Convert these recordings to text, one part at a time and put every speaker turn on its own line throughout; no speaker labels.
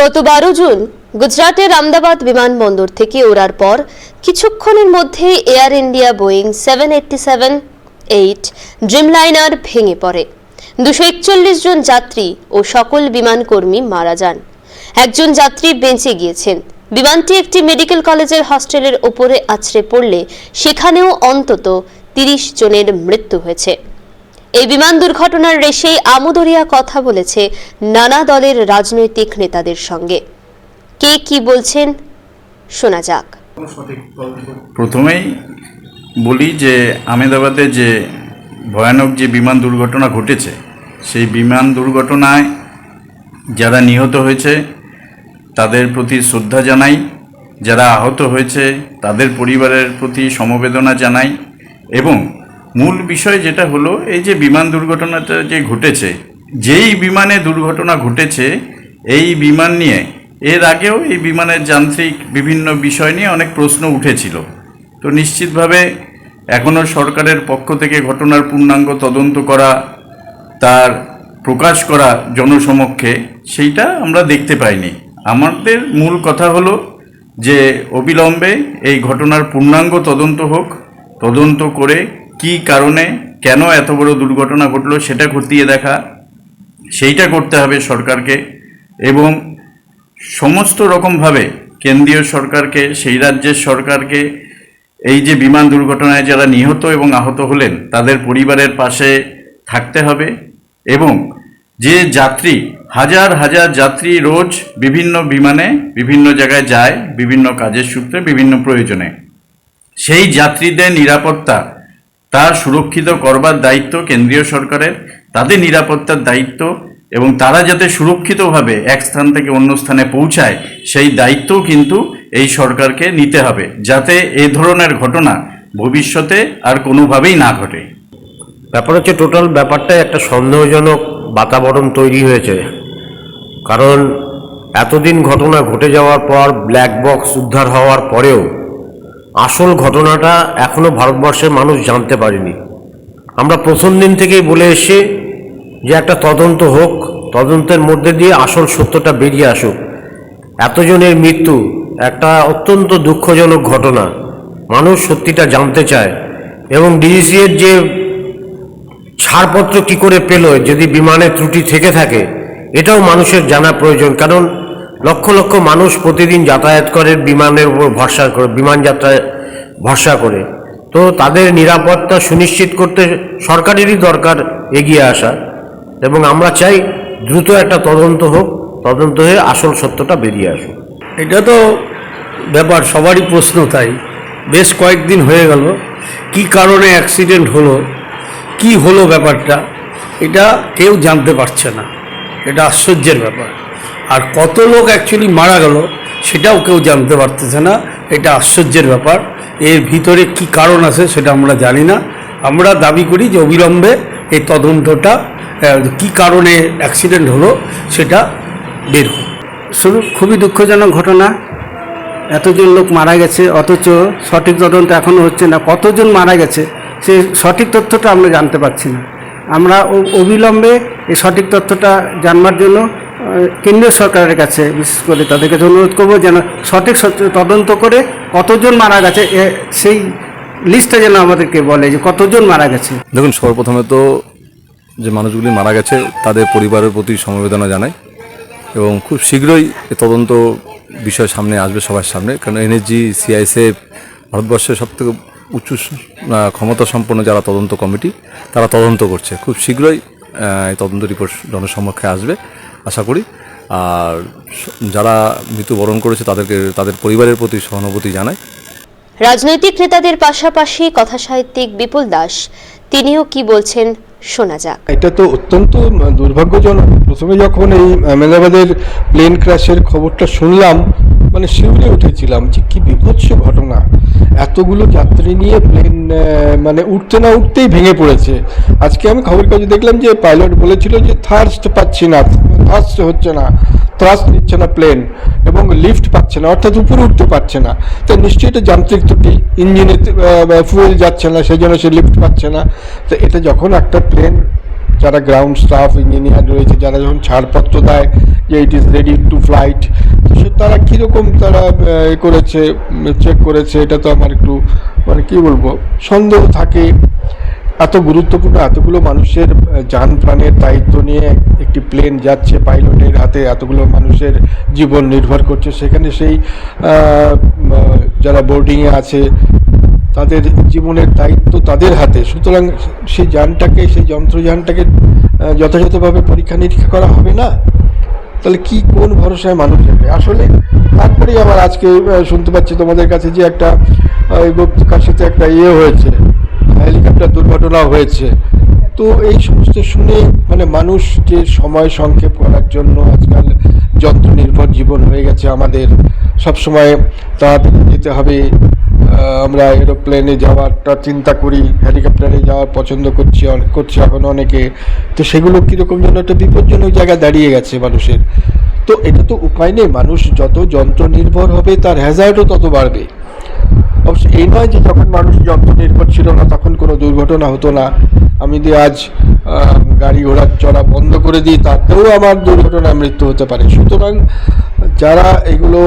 গত বারো জুন গুজরাটের আমদাবাদ বিমানবন্দর থেকে ওড়ার পর কিছুক্ষণের মধ্যে Air India Boeing seven eighty seven eight Dreamliner ভেঙে পড়ে। দুশো একচল্লিশ জন যাত্রী ও সকল বিমানকর্মী মারা যান। একজন যাত্রী বেঁচে গিয়েছেন। বিমানটি একটি মেডিকেল কলেজের হস্টেলের ওপরে আছড়ে পড়লে সেখানেও অন্তত তিরিশ জনের মৃত্যু হয়েছে। এই বিমান দুর্ঘটনার রেশেই আমুদরিয়া কথা বলেছে নানা দলের রাজনৈতিক নেতাদের সঙ্গে। কে কি বলছেন, শোনা যাক।
প্রথমেই বলি যে আমেদাবাদে যে ভয়ানক যে বিমান দুর্ঘটনা ঘটেছে, সেই বিমান দুর্ঘটনায় যারা নিহত হয়েছে, তাদের প্রতি শ্রদ্ধা জানাই। যারা আহত হয়েছে, তাদের পরিবারের প্রতি সমবেদনা জানাই এবং মূল বিষয় যেটা হলো, এই যে বিমান দুর্ঘটনাটা যে ঘটেছে, যেই বিমানে দুর্ঘটনা ঘটেছে, এই বিমান নিয়ে, এর আগেও এই বিমানের যান্ত্রিক বিভিন্ন বিষয় নিয়ে অনেক প্রশ্ন উঠেছিল। তো নিশ্চিতভাবে এখনও সরকারের পক্ষ থেকে ঘটনার পূর্ণাঙ্গ তদন্ত করা, তার প্রকাশ করা জনসমক্ষে, সেইটা আমরা দেখতে পাইনি। আমাদের মূল কথা হলো যে অবিলম্বে এই ঘটনার পূর্ণাঙ্গ তদন্ত হোক, তদন্ত করে কি কারণে, কেন এত বড় দুর্ঘটনা ঘটলো সেটা খতিয়ে দেখা, সেইটা করতে হবে সরকারকে এবং সমস্ত রকমভাবে কেন্দ্রীয় সরকারকে, সেই রাজ্যের সরকারকে, এই যে বিমান দুর্ঘটনায় যারা নিহত এবং আহত হলেন, তাদের পরিবারের পাশে থাকতে হবে এবং যে যাত্রী, হাজার হাজার যাত্রী রোজ বিভিন্ন বিমানে, বিভিন্ন জায়গায় যায়, বিভিন্ন কাজের সূত্রে, বিভিন্ন প্রয়োজনে। সেই যাত্রীদের নিরাপত্তা তার সুরক্ষিত করবার দায়িত্ব কেন্দ্রীয় সরকারের, তাদের নিরাপত্তার দায়িত্ব এবং তারা যাতে সুরক্ষিতভাবে এক স্থান থেকে অন্য স্থানে পৌঁছায়, সেই দায়িত্বও কিন্তু এই সরকারকে নিতে হবে যাতে এ ধরনের ঘটনা ভবিষ্যতে আর কোনোভাবেই না ঘটে।
ব্যাপার হচ্ছে টোটাল ব্যাপারটাই একটা সন্দেহজনক বাতাবরণ তৈরি হয়েছে। কারণ এতদিন ঘটনা ঘটে যাওয়ার পর ব্ল্যাক বক্স উদ্ধার হওয়ার পরেও আসল ঘটনাটা এখনও ভারতবর্ষের মানুষ জানতে পারেনি। আমরা প্রথম দিন থেকেই বলে এসেছি যে একটা তদন্ত হোক, তদন্তের মধ্যে দিয়ে আসল সত্যটা বেরিয়ে আসুক। এতজনের মৃত্যু একটা অত্যন্ত দুঃখজনক ঘটনা। মানুষ সত্যিটা জানতে চায় এবং ডিজিসিএর যে ছাড়পত্র কি করে পেল, যদি বিমানে ত্রুটি থেকে থাকে, এটাও মানুষের জানা প্রয়োজন। কারণ লক্ষ লক্ষ মানুষ প্রতিদিন যাতায়াত করে বিমানের উপর ভরসা করে, বিমান যাত্রায় ভরসা করে। তো তাদের নিরাপত্তা সুনিশ্চিত করতে সরকারেরই দরকার এগিয়ে আসা এবং আমরা চাই দ্রুত একটা তদন্ত হোক, তদন্ত হয়ে আসল সত্যটা বেরিয়ে আসুক।
এটা তো ব্যাপার, সবারই প্রশ্ন তাই। বেশ কয়েকদিন হয়ে গেল, কি কারণে অ্যাক্সিডেন্ট হলো, কি হলো ব্যাপারটা, এটা কেউ জানতে পারছে না। এটা আশ্চর্যের ব্যাপার। আর কত লোক অ্যাকচুয়ালি মারা গেল, সেটাও কেউ জানতে পারতেছে না। এটা আশ্চর্যের ব্যাপার। এর ভিতরে কি কারণ আছে সেটা আমরা জানি না। আমরা দাবি করি যে অবিলম্বে এই তদন্তটা কি কারণে অ্যাক্সিডেন্ট হলো সেটা বের হোক। শুধু খুবই দুঃখজনক ঘটনা। এতজন লোক মারা গেছে, অথচ সঠিক তদন্ত এখনও হচ্ছে না। কতজন মারা গেছে, সে সঠিক তথ্যটা আমরা জানতে পারছি না। আমরা অবিলম্বে এই সঠিক তথ্যটা জানবার জন্য কেন্দ্রীয় সরকারের কাছে, বিশেষ করে তাদের কাছে অনুরোধ করব যেন সঠিক তদন্ত করে কতজন মারা গেছে সেই লিস্টটা যেন আমাদেরকে বলে যে কতজন মারা গেছে।
দেখুন, সর্বপ্রথমে তো যে মানুষগুলি মারা গেছে, তাদের পরিবারের প্রতি সমবেদনা জানাই এবং খুব শীঘ্রই তদন্ত বিষয় সামনে আসবে সবার সামনে। কারণ এনএসজি সিআইএসএফ ভারতবর্ষের সবথেকে উচ্চ ক্ষমতা সম্পন্ন যারা তদন্ত কমিটি, তারা তদন্ত করছে। খুব শীঘ্রই তদন্ত রিপোর্ট জনসমক্ষে আসবে। আশা করি। আর যারা মৃত্যুবরণ করেছে তাদেরকে তাদের পরিবারের প্রতি সহানুভূতি জানাই।
রাজনৈতিক নেতাদের পাশাপাশি কথাসাহিত্যিক বিপুল দাস তিনিও কি বলছেন শোনা যাক।
এটা তো অত্যন্ত দুর্ভাগ্যজনক। প্রথমে যখন এই আহমেদাবাদের প্লেন ক্র্যাশের খবরটা শুনলাম মানে শিউরে উঠেছিলাম যে কি বিভৎস ঘটনা। এতগুলো যাত্রী নিয়ে প্লেন মানে উঠতে না উঠতেই ভেঙে পড়েছে। আজকে আমি খবর কাগজে দেখলাম যে পাইলট বলেছিল যে থার্স্ট পাচ্ছি না। থার্স্ট হচ্ছে না থ্রাস্ট নিচ্ছে না প্লেন এবং লিফট পাচ্ছে না, অর্থাৎ উপরে উঠতে পারছে না। তো নিশ্চয়ই এটা যান্ত্রিক ত্রুটি ইঞ্জিনে ফুয়েল যাচ্ছে না সেই জন্য সে লিফট পাচ্ছে না। তো এটা যখন একটা প্লেন যারা গ্রাউন্ড স্টাফ ইঞ্জিনিয়ার রয়েছে, যারা যখন ছাড়পত্র দেয় যে it is ready to flight সে তারা কীরকম তারা এ করেছে চেক করেছে, এটা তো আমার একটু মানে কী বলব, সন্দেহ থাকে। এত গুরুত্বপূর্ণ এতগুলো মানুষের যান প্রাণের দায়িত্ব নিয়ে একটি প্লেন যাচ্ছে পাইলটের হাতে এতগুলো মানুষের জীবন নির্ভর করছে। সেখানে সেই যারা বোর্ডিংয়ে আছে তাদের জীবনের দায়িত্ব তাদের হাতে। সুতরাং সেই যানটাকে সেই যন্ত্রযানটাকে যথাযথভাবে পরীক্ষা নিরীক্ষা করা হবে না? তাহলে কি কোন ভরসায় মানুষ যাবে? আসলে তারপরেই আবার আজকে শুনতে পাচ্ছি তোমাদের কাছে যে একটা আহ, উপত্যকার সাথে একটা ইয়ে হয়েছে। হেলিকপ্টার দুর্ঘটনা হয়েছে। তো এই সমস্ত শুনে মানে মানুষ যে সময় সংক্ষেপ করার জন্য আজকাল যন্ত্র নির্ভর জীবন হয়ে গেছে আমাদের। সব সময় তাড়াতাড়ি যেতে হবে। আমরা এরোপ্লেনে যাওয়ারটা চিন্তা করি, হেলিকপ্টারে যাওয়ার পছন্দ করছি করছে এখন অনেকে। তো সেগুলো কীরকম যেন একটা বিপজ্জনক জায়গায় দাঁড়িয়ে গেছে মানুষের। তো এটা তো উপায় নেই। মানুষ যত যন্ত্র নির্ভর হবে, তার হ্যাজার্ডও তত বাড়বে। এই নয় যে যখন মানুষ যন্ত্র নির্ভর ছিল না, তখন কোনো দুর্ঘটনা হতো না। আমি যদি আজ গাড়ি ঘোড়ার চড়া বন্ধ করে দিই, তাতেও আমার দুর্ঘটনায় মৃত্যু হতে পারে। সুতরাং যারা এগুলো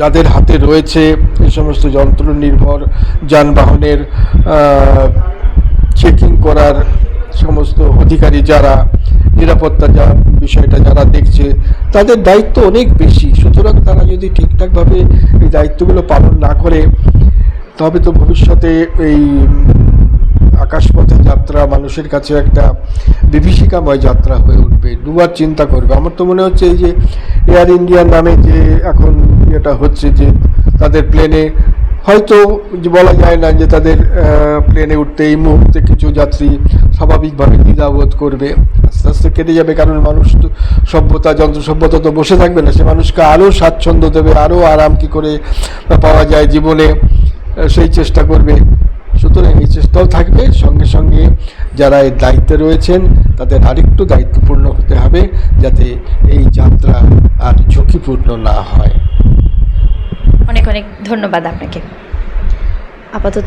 যাদের হাতে রয়েছে এই সমস্ত যন্ত্র নির্ভর যানবাহনের চেকিং করার সমস্ত অধিকারী যারা, নিরাপত্তা যা, বিষয়টা যারা দেখছে, তাদের দায়িত্ব অনেক বেশি। সুতরাং তারা যদি ঠিকঠাকভাবে এই দায়িত্বগুলো পালন না করে, তবে তো ভবিষ্যতে এই আকাশপথে যাত্রা, মানুষের কাছে একটা বিভীষিকাময় যাত্রা হয়ে উঠবে। দুবার চিন্তা করবে। আমার তো মনে হচ্ছে এই যে এয়ার ইন্ডিয়ার নামে যে এখন এটা হচ্ছে যে তাদের প্লেনে হয়তো বলা যায় না যে তাদের প্লেনে উঠতে এই মুহূর্তে কিছু যাত্রী স্বাভাবিকভাবে দ্বিধাবোধ করবে। আস্তে আস্তে কেটে যাবে, কারণ মানুষ তো সভ্যতা, যন্ত্র, সভ্যতা তো বসে থাকবে না। সে মানুষকে আরও স্বাচ্ছন্দ্য দেবে, আরও আরাম কী করে পাওয়া যায় জীবনে সেই চেষ্টা করবে। সুতরাং এই চেষ্টাও থাকবে। সঙ্গে সঙ্গে যারা এই দায়িত্বে রয়েছেন, তাদের আরেকটু দায়িত্বপূর্ণ হতে হবে, যাতে এই যাত্রা আর ঝুঁকিপূর্ণ না হয়।
অনেক অনেক ধন্যবাদ আপনাকে। আপাতত